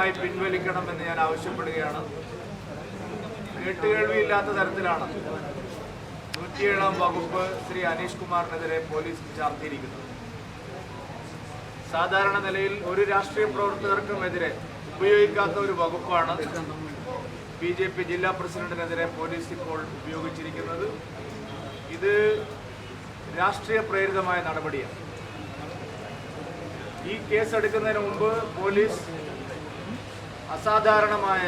അടിയന്തരമായി പിൻവലിക്കണമെന്ന് ഞാൻ ആവശ്യപ്പെടുകയാണ്. കേട്ടുകേൾവിയില്ലാത്ത തരത്തിലാണ് നൂറ്റിയേഴാം വകുപ്പ് ശ്രീ അനീഷ് കുമാറിനെതിരെ പോലീസ് ചാർത്തിയിരിക്കുന്നത്. സാധാരണ നിലയിൽ ഒരു രാഷ്ട്രീയ പ്രവർത്തകർക്കുമെതിരെ ഉപയോഗിക്കാത്ത ഒരു വകുപ്പാണ് ബി ജെ പി ജില്ലാ പ്രസിഡന്റിനെതിരെ പോലീസ് ഇപ്പോൾ ഉപയോഗിച്ചിരിക്കുന്നത്. ഇത് രാഷ്ട്രീയ പ്രേരിതമായ നടപടിയാണ്. ഈ കേസ് എടുക്കുന്നതിന് മുമ്പ് പോലീസ് അസാധാരണമായ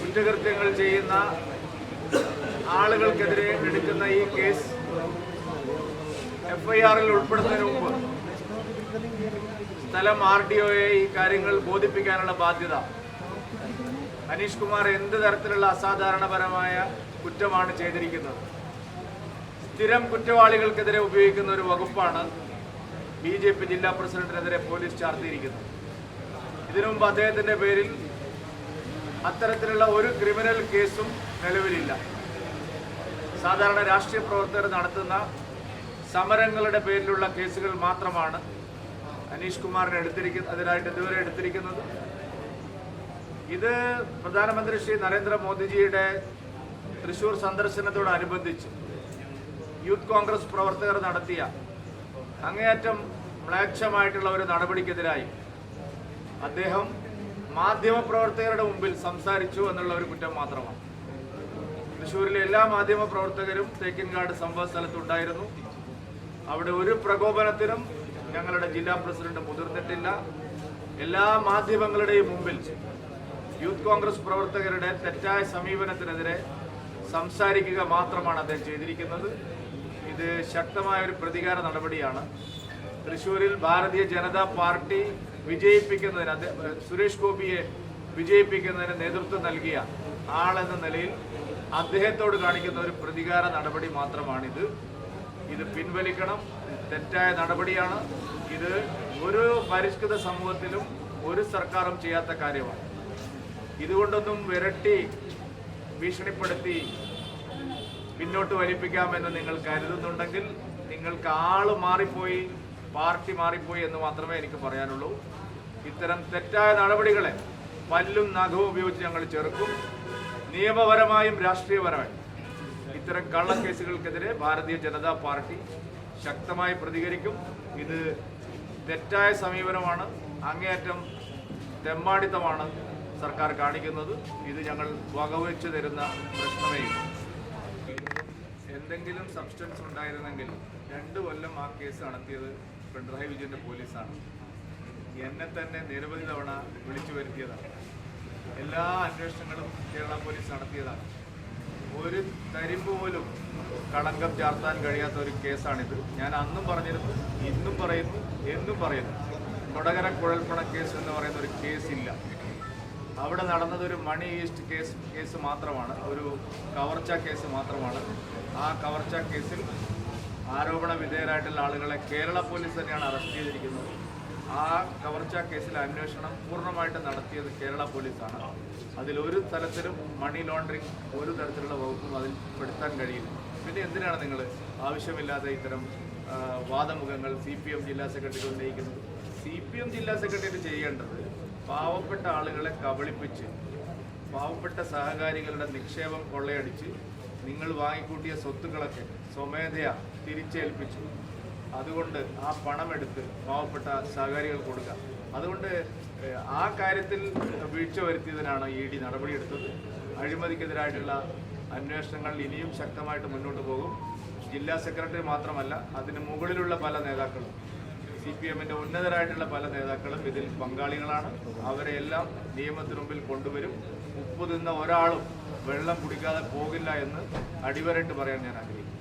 കുറ്റകൃത്യങ്ങൾ ചെയ്യുന്ന ആളുകൾക്കെതിരെ എടുക്കുന്ന ഈ കേസ് എഫ്ഐആറിൽ ഉൾപ്പെടുന്നതിന് മുമ്പ് സ്ഥലം ആർ ഡി ഒയെ ഈ കാര്യങ്ങൾ ബോധിപ്പിക്കാനുള്ള ബാധ്യത. അനീഷ് കുമാർ എന്ത് തരത്തിലുള്ള അസാധാരണപരമായ കുറ്റമാണ് ചെയ്തിരിക്കുന്നത്? സ്ഥിരം കുറ്റവാളികൾക്കെതിരെ ഉപയോഗിക്കുന്ന ഒരു വകുപ്പാണ് ബി ജെ പി ജില്ലാ പ്രസിഡന്റിനെതിരെ പോലീസ് ചാർത്തിയിരിക്കുന്നത്. ഇതിനു മുമ്പ് പേരിൽ അത്തരത്തിലുള്ള ഒരു ക്രിമിനൽ കേസും നിലവിലില്ല. സാധാരണ രാഷ്ട്രീയ പ്രവർത്തകർ നടത്തുന്ന സമരങ്ങളുടെ പേരിലുള്ള കേസുകൾ മാത്രമാണ് അനീഷ് കുമാറിനെ എടുത്തിരിക്കുന്ന അതിനായിട്ട് ഇതുവരെ എടുത്തിരിക്കുന്നത്. ഇത് പ്രധാനമന്ത്രി ശ്രീ നരേന്ദ്രമോദിജിയുടെ തൃശൂർ സന്ദർശനത്തോടനുബന്ധിച്ച് യൂത്ത് കോൺഗ്രസ് പ്രവർത്തകർ നടത്തിയ അങ്ങേയറ്റം മ്ലേച്ഛമായിട്ടുള്ള ഒരു നടപടിക്കെതിരായി അദ്ദേഹം മാധ്യമപ്രവർത്തകരുടെ മുമ്പിൽ സംസാരിച്ചു എന്നുള്ള ഒരു കുറ്റം മാത്രമാണ്. തൃശ്ശൂരിലെ എല്ലാ മാധ്യമ പ്രവർത്തകരും തേക്കിൻകാട് സംഭവ സ്ഥലത്തുണ്ടായിരുന്നു. അവിടെ ഒരു പ്രകോപനത്തിനും ഞങ്ങളുടെ ജില്ലാ പ്രസിഡന്റ് മുതിർന്നിട്ടില്ല. എല്ലാ മാധ്യമങ്ങളുടെയും മുമ്പിൽ യൂത്ത് കോൺഗ്രസ് പ്രവർത്തകരുടെ തെറ്റായ സമീപനത്തിനെതിരെ സംസാരിക്കുക മാത്രമാണ് അദ്ദേഹം ചെയ്തിരിക്കുന്നത്. ഇത് ശക്തമായ ഒരു പ്രതികാര നടപടിയാണ്. തൃശ്ശൂരിൽ ഭാരതീയ ജനതാ പാർട്ടി വിജയിപ്പിക്കുന്നതിന് സുരേഷ് ഗോപിയെ വിജയിപ്പിക്കുന്നതിന് നേതൃത്വം നൽകിയ ആളെന്ന നിലയിൽ അദ്ദേഹത്തോട് കാണിക്കുന്ന ഒരു പ്രതികാര നടപടി മാത്രമാണിത്. ഇത് പിൻവലിക്കണം. തെറ്റായ നടപടിയാണ്. ഇത് ഒരു പരിഷ്കൃത സമൂഹത്തിലും ഒരു സർക്കാരും ചെയ്യാത്ത കാര്യമാണ്. ഇതുകൊണ്ടൊന്നും വിരട്ടി ഭീഷണിപ്പെടുത്തി പിന്നോട്ട് വലിപ്പിക്കാമെന്ന് നിങ്ങൾ കരുതുന്നുണ്ടെങ്കിൽ നിങ്ങൾക്ക് ആൾ മാറിപ്പോയി പാർട്ടി മാറിപ്പോയി എന്ന് മാത്രമേ എനിക്ക് പറയാനുള്ളൂ. ഇത്തരം തെറ്റായ നടപടികളെ പല്ലും നഖവും ഉപയോഗിച്ച് ഞങ്ങൾ ചെറുക്കും. നിയമപരമായും രാഷ്ട്രീയപരമായും. ഇത്തരം കള്ളക്കേസുകൾക്കെതിരെ ഭാരതീയ ജനതാ പാർട്ടി ശക്തമായി പ്രതികരിക്കും. ഇത് തെറ്റായ സമീപനമാണ്. അങ്ങേയറ്റം തെമ്മാടിത്തമാണ് സർക്കാർ കാണിക്കുന്നത്. ഇത് ഞങ്ങൾ വകവെച്ച് തരുന്ന പ്രശ്നമേ. എന്തെങ്കിലും സബ്സ്റ്റൻസ് ഉണ്ടായിരുന്നെങ്കിൽ രണ്ട് കൊല്ലം ആ കേസ് നടത്തിയത് പിണറായി വിജയന്റെ പോലീസാണ്. എന്നെ തന്നെ നിരവധി തവണ വിളിച്ചു വരുത്തിയതാണ്. എല്ലാ അന്വേഷണങ്ങളും കേരള പോലീസ് നടത്തിയതാണ്. ഒരു തരിമ്പ് പോലും കളങ്കം ചാർത്താൻ കഴിയാത്ത ഒരു കേസാണിത്. ഞാൻ അന്നും പറഞ്ഞിരുന്നു ഇന്നും പറയുന്നു എന്നും പറയുന്നു. കൊടകര കുഴൽപ്പണ കേസ് എന്ന് പറയുന്ന ഒരു കേസില്ല. അവിടെ നടന്നതൊരു മണി ഈസ്റ്റ് കേസ് കേസ് മാത്രമാണ്. ഒരു കവർച്ച കേസ് മാത്രമാണ്. ആ കവർച്ച കേസിൽ ആരോപണ വിധേയരായിട്ടുള്ള ആളുകളെ കേരള പോലീസ് തന്നെയാണ് അറസ്റ്റ് ചെയ്തിരിക്കുന്നത്. ആ കവർച്ച കേസിൽ അന്വേഷണം പൂർണമായിട്ട് നടത്തിയത് കേരള പോലീസാണ്. അതിൽ ഒരു തരത്തിലും മണി ലോണ്ടറിങ് ഒരു തരത്തിലുള്ള വകുപ്പും അതിൽ പെടുത്താൻ കഴിയില്ല. പിന്നെ എന്തിനാണ് നിങ്ങൾ ആവശ്യമില്ലാതെ ഇത്തരം വാദമുഖങ്ങൾ സി പി എം ജില്ലാ സെക്രട്ടറി ഉന്നയിക്കുന്നത്? സി പി എം ജില്ലാ സെക്രട്ടറി ചെയ്യേണ്ടത് പാവപ്പെട്ട ആളുകളെ കബളിപ്പിച്ച് പാവപ്പെട്ട സഹകാരികളുടെ നിക്ഷേപം കൊള്ളയടിച്ച് നിങ്ങൾ വാങ്ങിക്കൂട്ടിയ സ്വത്തുക്കളൊക്കെ സ്വമേധയാ തിരിച്ചേൽപ്പിച്ചു. അതുകൊണ്ട് ആ പണമെടുത്ത് പാവപ്പെട്ട സഹകാരികൾ കൊടുക്കുക. അതുകൊണ്ട് ആ കാര്യത്തിൽ വീഴ്ച വരുത്തിയതിനാണ് ഇ ഡി നടപടിയെടുത്തത്. അഴിമതിക്കെതിരായിട്ടുള്ള അന്വേഷണങ്ങൾ ഇനിയും ശക്തമായിട്ട് മുന്നോട്ട് പോകും. ജില്ലാ സെക്രട്ടറി മാത്രമല്ല അതിന് മുകളിലുള്ള പല നേതാക്കളും സി പി എമ്മിന്റെ ഉന്നതരായിട്ടുള്ള പല നേതാക്കളും ഇതിൽ പങ്കാളികളാണ്. അവരെ എല്ലാം നിയമത്തിന് മുമ്പിൽ കൊണ്ടുവരും. ഉപ്പ് തിന്ന ഒരാളും വെള്ളം കുടിക്കാതെ പോകില്ല എന്ന് അടിവരയിട്ട് പറയാൻ ഞാൻ ആഗ്രഹിക്കുന്നു.